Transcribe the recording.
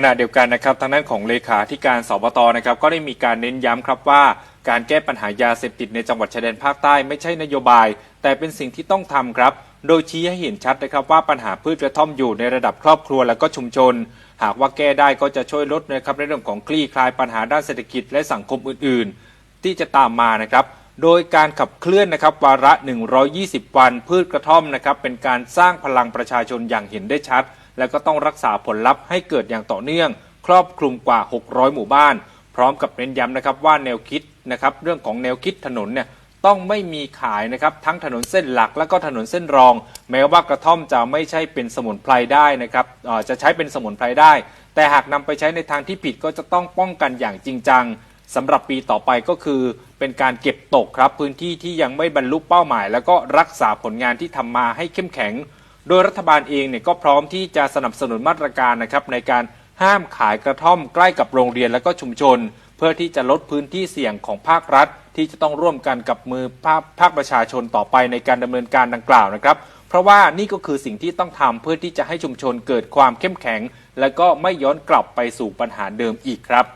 ขณะเดียวกันนะครับทางด้านของเลขาธิการสบตนะครับก็ได้มีการเน้นย้ำครับว่า การแก้ปัญหายาเสพติดในจังหวัดชายแดนภาคใต้ไม่ใช่นโยบาย แต่เป็นสิ่งที่ต้องทำครับ โดยชี้ให้เห็นชัดนะครับว่าปัญหาพืชกระท่อมอยู่ในระดับครอบครัวและก็ชุมชน หากว่าแก้ได้ก็จะช่วยลดนะครับในเรื่องของคลี่คลายปัญหาด้านเศรษฐกิจและสังคมอื่น ๆ ที่จะตามมานะครับโดยการขับเคลื่อนนะครับวาระ 120 วันพืชกระท่อมนะครับเป็นการสร้างพลังประชาชนอย่างเห็นได้ชัด และก็ต้องรักษาผลลัพธ์ให้เกิดอย่างต่อเนื่อง ครอบคลุมกว่า 600 หมู่บ้าน พร้อมกับเน้นย้ำนะครับว่าแนวคิดนะครับเรื่องของแนวคิดถนนเนี่ยต้องไม่มีขายนะครับทั้งถนนเส้นหลักและก็ถนนเส้นรอง แม้ว่ากระท่อมจะไม่ใช่เป็นสมุนไพรได้นะครับอ่อจะใช้เป็นสมุนไพรได้ แต่หากนำไปใช้ในทางที่ผิดก็จะต้องป้องกันอย่างจริงจังสำหรับปีต่อไปก็คือ เป็นการเก็บตกครับพื้นที่ที่ยังไม่บรรลุเป้าหมาย แล้วก็รักษาผลงานที่ทำมาให้เข้มแข็ง โดยรัฐบาลเองเนี่ยก็พร้อมที่จะสนับสนุนมาตรการนะครับในการห้ามขายกระท่อมใกล้กับโรงเรียนและก็ชุมชน เพื่อที่จะลดพื้นที่เสี่ยงของภาครัฐ ที่จะต้องร่วมกันกับมือภาคภาคประชาชนต่อไปในการดำเนินการดังกล่าวนะครับ เพราะว่านี่ก็คือสิ่งที่ต้องทำเพื่อที่จะให้ชุมชนเกิดความเข้มแข็ง และก็ไม่ย้อนกลับไปสู่ปัญหาเดิมอีกครับ